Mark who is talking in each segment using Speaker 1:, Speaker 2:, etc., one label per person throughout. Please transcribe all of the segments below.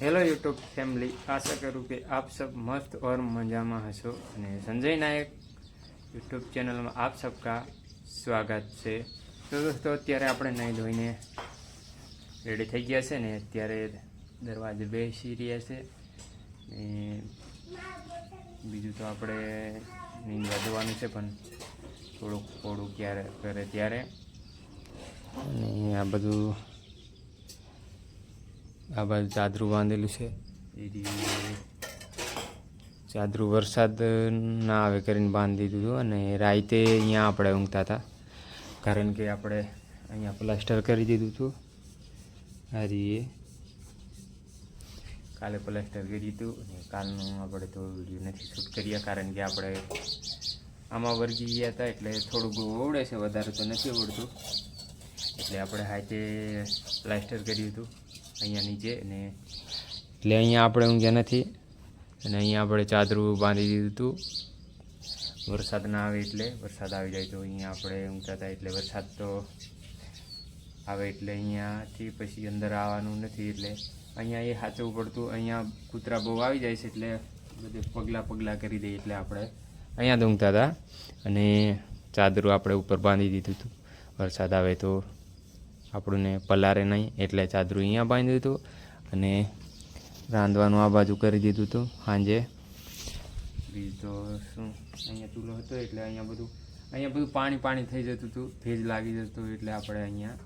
Speaker 1: Hello YouTube family આશા કરું કે આપ સબ મસ્ત ઓર મજામાં હશો અને સંજય નાયક યુટ્યુબ ચેનલમાં આપ સબકા સ્વાગત છે. તો દોસ્તો, અત્યારે આપણે નહીં ધોઈને રેડી થઈ ગયા છે ને અત્યારે દરવાજે બેસી રહ્યા છે. ને બીજું તો આપણે નીંદવા જવાનું છે પણ થોડુંક થોડું ક્યારે કરે ત્યારે. અને આ બધું આ બાજુ ચાદરું બાંધેલું છે. ચાદરું વરસાદ ના આવે કરીને બાંધી દીધું અને રાતે અહીંયા આપણે ઊંઘતા હતા. કારણ કે આપણે અહીંયા પ્લાસ્ટર કરી દીધું હતું. હારીએ. રીએ કાલે પ્લાસ્ટર કરી દીધું અને કાલનું આપણે તો વીડિયો નથી શૂટ કર્યા કારણ કે આપણે આમાં વર્ગી ગયા હતા એટલે થોડુંક ઓવડે છે, વધારે તો નથી ઓવડતું. એટલે આપણે હાથે પ્લાસ્ટર કર્યું હતું. અહીંયા નીચે અને એટલે અહીંયા આપણે ઊંઘ્યા નથી. અને અહીંયા આપણે ચાદરું બાંધી દીધું હતું. વરસાદ ના આવે એટલે, વરસાદ આવી જાય તો અહીંયા આપણે ઊંઘતા હતા એટલે વરસાદ તો આવે એટલે અહીંયાથી પછી અંદર આવવાનું નથી એટલે અહીંયા એ સાચવું પડતું, અહીંયા કૂતરા બહુ આવી જાય છે એટલે બધે પગલાં પગલાં કરી દઈએ એટલે આપણે અહીંયા જ ઊંઘતા હતા. અને ચાદરું આપણે ઉપર બાંધી દીધું હતું. વરસાદ આવે તો આપણને પલારે નહીં, એટલે ચાદરું અહીંયા બાંધી દીધું અને રાંધવાનું આ બાજુ કરી દીધું હતું સાંજે બીજું તો શું? અહીંયા ચૂલો હતો એટલે અહીંયા બધું અહીંયા બધું પાણી પાણી થઈ જતું હતું, ભેજ લાગી જતો એટલે આપણે અહીંયા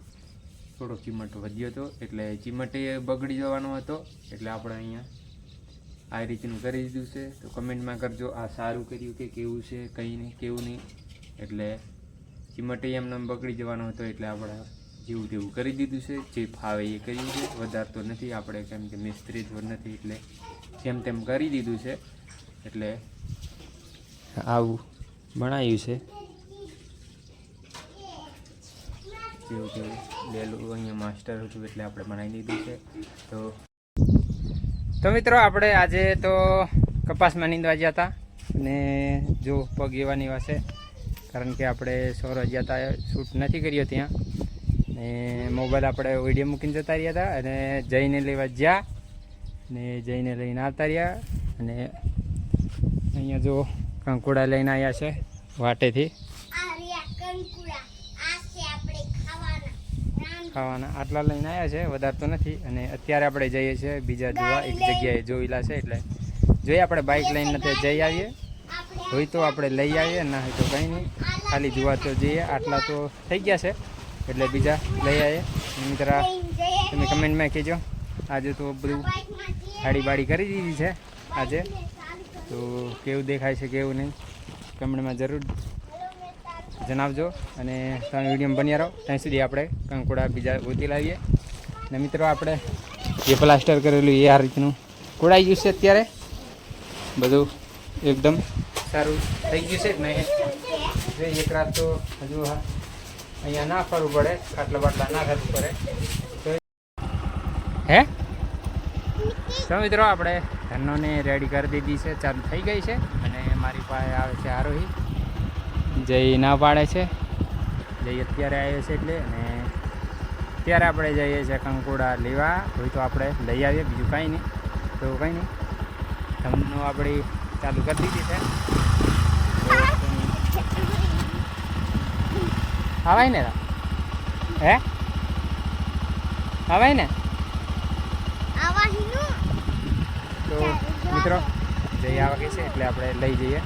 Speaker 1: થોડો ચીમટ વધ્યો હતો. એટલે ચીમટ એ બગડી જવાનો હતો, એટલે આપણે અહીંયા આ રીતનું કરી દીધું છે. તો કમેન્ટમાં કરજો આ સારું કર્યું કે કેવું છે, કંઈ નહીં, કેવું નહીં. એટલે ચીમટ એમને બગડી જવાનો હતો એટલે આપણે જેવું તેવું કરી દીધું છે જે ફાવે એ કર્યું છે વધારે તો નથી આપણે કેમ કે મિસ્ત્રી જ નથી એટલે જેમ તેમ કરી દીધું છે એટલે આવું બનાવ્યું છે. જેવું તેવું લેલું અહીંયા માસ્ટર હતું એટલે આપણે બનાવી દીધું છે તો તો મિત્રો આપણે આજે તો કપાસમાં નીંદવા ગયા હતા અને જો પગ એવાની વાસે કારણ કે આપણે સોર ગયા હતા શૂટ નથી કર્યો ત્યાં. ને મોબાઈલ આપણે વીડિયો મૂકીને જતા રહ્યા હતા અને જઈને લેવા જ્યાં ને જઈને લઈને આવતા રહ્યા અને અહીંયા જો કંકુડા લઈને આવ્યા છે વાટેથી.
Speaker 2: ખાવાના
Speaker 1: આટલા લઈને આવ્યા છે વધારે તો નથી અને અત્યારે આપણે જઈએ છીએ બીજા જોવા એક જગ્યાએ જોયેલા છે એટલે જોઈએ આપણે બાઇક લઈને નથી જઈ આવીએ. હોય તો આપણે લઈ આવીએ ના હોય તો કંઈ નહીં. ખાલી જોવા તો જઈએ આટલા તો થઈ ગયા છે. એટલે બીજા લઈ આવીએ. મિત્ર, તમે કમેન્ટમાં કહેજો. આજે તો બધું હાડી બાડી કરી દીધી છે આજે. તો કેવું દેખાય છે, કેવું નહીં, કમેન્ટમાં જરૂર જણાવજો. અને તમે વીડિયો બન્યા રહો. ત્યાં સુધી આપણે કંકોડા બીજા ગોતી લાવીએ. ને મિત્રો, આપણે જે પ્લાસ્ટર કરેલું એ આ રીતનું કોડાઈ ગયું છે અત્યારે. બધું એકદમ સારું થઈ ગયું છે. ને એક રાત તો હજુ હા અહીંયા ના ફરવું પડે ખાટલા બાટલા ના કરવું પડે. હે? તો મિત્રો આપણે ધનોને રેડી કરી દીધી છે ચાલુ થઈ ગઈ છે અને મારી પાસે આવે છે આરોહી. જય ના પાડે છે. જય અત્યારે આવ્યો છે એટલે અને અત્યારે આપણે જઈએ છીએ કંકોડા લેવા. હોય તો આપણે લઈ આવીએ બીજું કાંઈ નહીં. તો કંઈ નહીં. ધમનો આપણી ચાલુ કરી દીધી છે તો આવાય ને હે? આવાય ને? તો મિત્રો જઈ આવા વાગે છે એટલે આપણે લઈ જઈએ.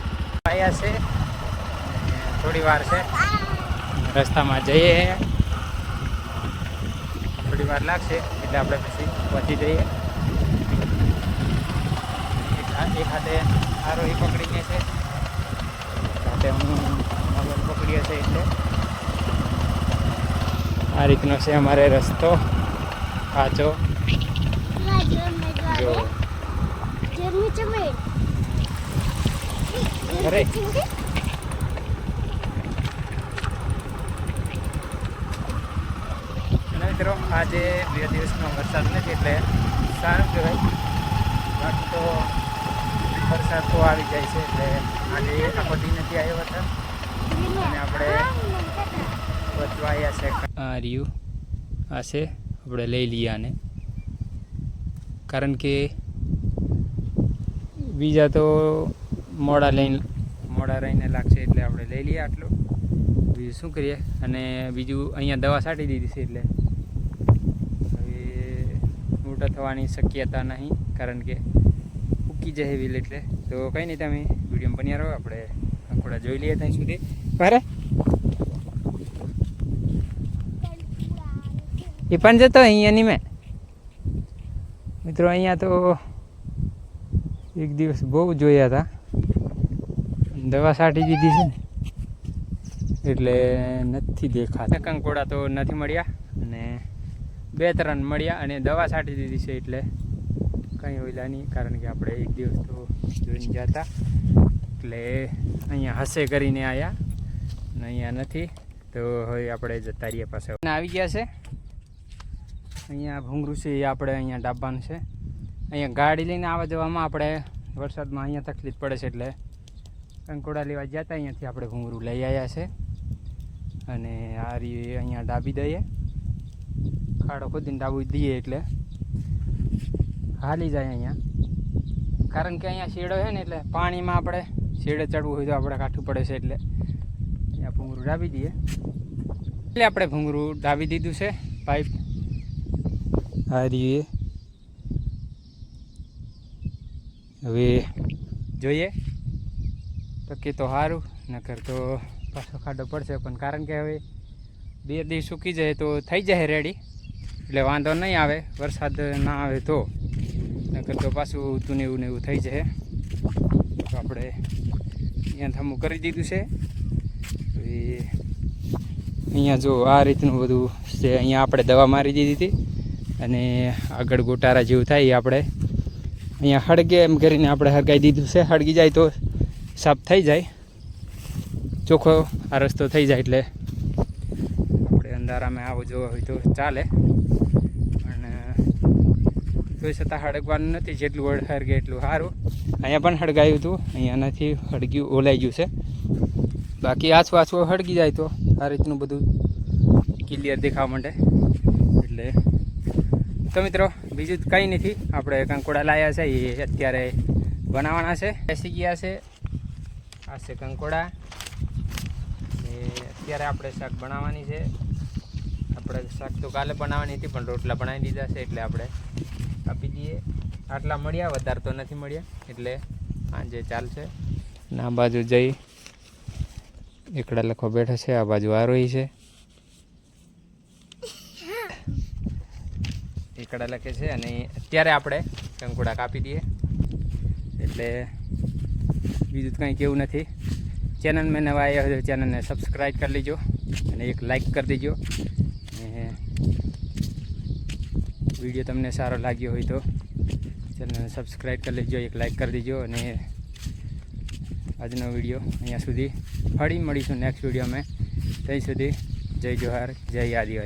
Speaker 1: આવ્યા છે. થોડી વાર છે. રસ્તામાં જઈએ. થોડી વાર લાગશે એટલે આપણે પછી પહોંચી જઈએ. એક હાથે આરોહી પકડીને છે. સાથે હું મોબાઈલ પકડીએ છે એટલે આ રીતનો છે અમારે રસ્તો. કાચો. જો. અરે. મિત્રો, આજે બે દિવસનો વરસાદ નથી એટલે સારું કહેવાય. બાકી તો વરસાદ તો આવી જાય છે એટલે આજે આખો દી નથી આવ્યો વરસાદ. અને આપણે બચવા આવ્યા છે. આ રહ્યું. આ છે. આપણે લઈ લઈએ આને. કારણ કે બીજા તો મોડા લઈને મોડા રહીને લાગશે એટલે આપણે લઈ લઈએ આટલું. બીજું શું કરીએ? અને બીજું અહીંયા દવા છાંટી દીધી છે એટલે. હવે મોટા થવાની શક્યતા નહીં, કારણ કે ઉકી જાય વ્હીલ એટલે. તો કંઈ નહીં, તમે વીડિયો બન્યા રહો. આપણે આંકડા જોઈ લઈએ ત્યાં સુધી. બરે એ પણ જતો અહીંયા ની મેં. મિત્રો, અહીંયા તો એક દિવસ બહુ જોયા હતા. દવા છાંટી દીધી છે ને. એટલે નથી દેખાતા. કંકોડા તો નથી મળ્યા અને બે ત્રણ મળ્યા અને દવા છાંટી દીધી છે એટલે કંઈ ઓલા નહીં, કારણ કે આપણે એક દિવસ તો જોઈને હતા એટલે અહીંયા હસે કરીને આવ્યા અને અહીંયા નથી. તો હવે આપણે જતા રહીએ પાસે આવી ગયા છે. અહીંયા ભૂંગરું છે એ આપણે અહીંયા ડાબાનું છે. અહીંયા ગાડી લઈને આવવા જવામાં આપણે વરસાદમાં અહીંયા તકલીફ પડે છે એટલે કંકોડા લેવા ગયા હતા, અહીંયાથી આપણે ભૂંગરું લઈ આવ્યા છે. અને આ રી અહીંયા ડાબી દઈએ. ખાડો ખોદીને ડાબી દઈએ એટલે હાલી જાય અહીંયા. કારણ કે અહીંયા શેડો છે ને એટલે પાણીમાં આપણે શેડે ચડવું હોય તો આપણે કાઠું પડે છે એટલે અહીંયા ભૂંગરું ડાબી દઈએ. એટલે આપણે ભૂંગરું ડાબી દીધું છે પાઇપ આ રીએ હવે જોઈએ. તો કે તો સારું નકર તો પાછો ખાડો પડશે, પણ કારણ કે હવે બે દિવસ સૂકી જાય તો થઈ જાય રેડી એટલે વાંધો નહીં આવે, વરસાદ ના આવે તો. નકર તો પાછું ઊતું ને એવું ને એવું થઈ જાય. તો આપણે અહીંયા થમું કરી દીધું છે. અહીંયા જો આ રીતનું બધું છે, અહીંયા આપણે દવા મારી દીધી હતી. અને આગળ ગોટારા જેવું થાય એ આપણે અહીંયા હળગે એમ કરીને આપણે હળગાઈ દીધું છે. હળગી જાય તો સાફ થઈ જાય. ચોખ્ખો આ રસ્તો થઈ જાય એટલે આપણે અંધારામાં આવો જોવા હોય તો ચાલે. તોય છતાં હળગવાનું નથી જેટલું હળગે એટલું સારું. અહીંયા પણ હળગાયું હતું. અહીંયા નથી હળગ્યું, ઓલાઈ ગયું છે. બાકી આછું આછું હળગી જાય તો આ રીતનું બધું ક્લિયર દેખાવા માંડે. એટલે તો મિત્રો, બીજું કંઈ નથી. આપણે કંકોડા લાવ્યા છે, એ અત્યારે બનાવવાના છે. બેસી ગયા છે. આ છે કંકોડા. એ અત્યારે આપણે શાક બનાવવાની છે. આપણે શાક તો કાલે બનાવવાની હતી, પણ રોટલા બનાવી દીધા છે, એટલે આપણે આપી દઈએ. આટલા મળ્યા, વધારે તો નથી મળ્યા, એટલે આજે ચાલશે. ના બાજુ જઈ એકડા લખો બેઠા છે, આ બાજુ આરોહી છે. એકડા લખે છે અને અત્યારે આપણે કંકુડા કાપી દઈએ. એટલે બીજું કંઈ કેવું નથી. ચેનલ મેં નવા આવ્યા હોય તો ચેનલને સબસ્ક્રાઈબ કરી લેજો અને એક લાઈક કરી દેજો. વીડિયો તમને સારો લાગ્યો હોય તો ચેનલને સબસ્ક્રાઈબ કરી લેજો, એક લાઈક કરી દેજો અને આજનો વીડિયો અહીંયા સુધી ફરી મળીશું નેક્સ્ટ વિડીયોમાં ત્યાં સુધી જય જોહાર, જય આદિવાસી.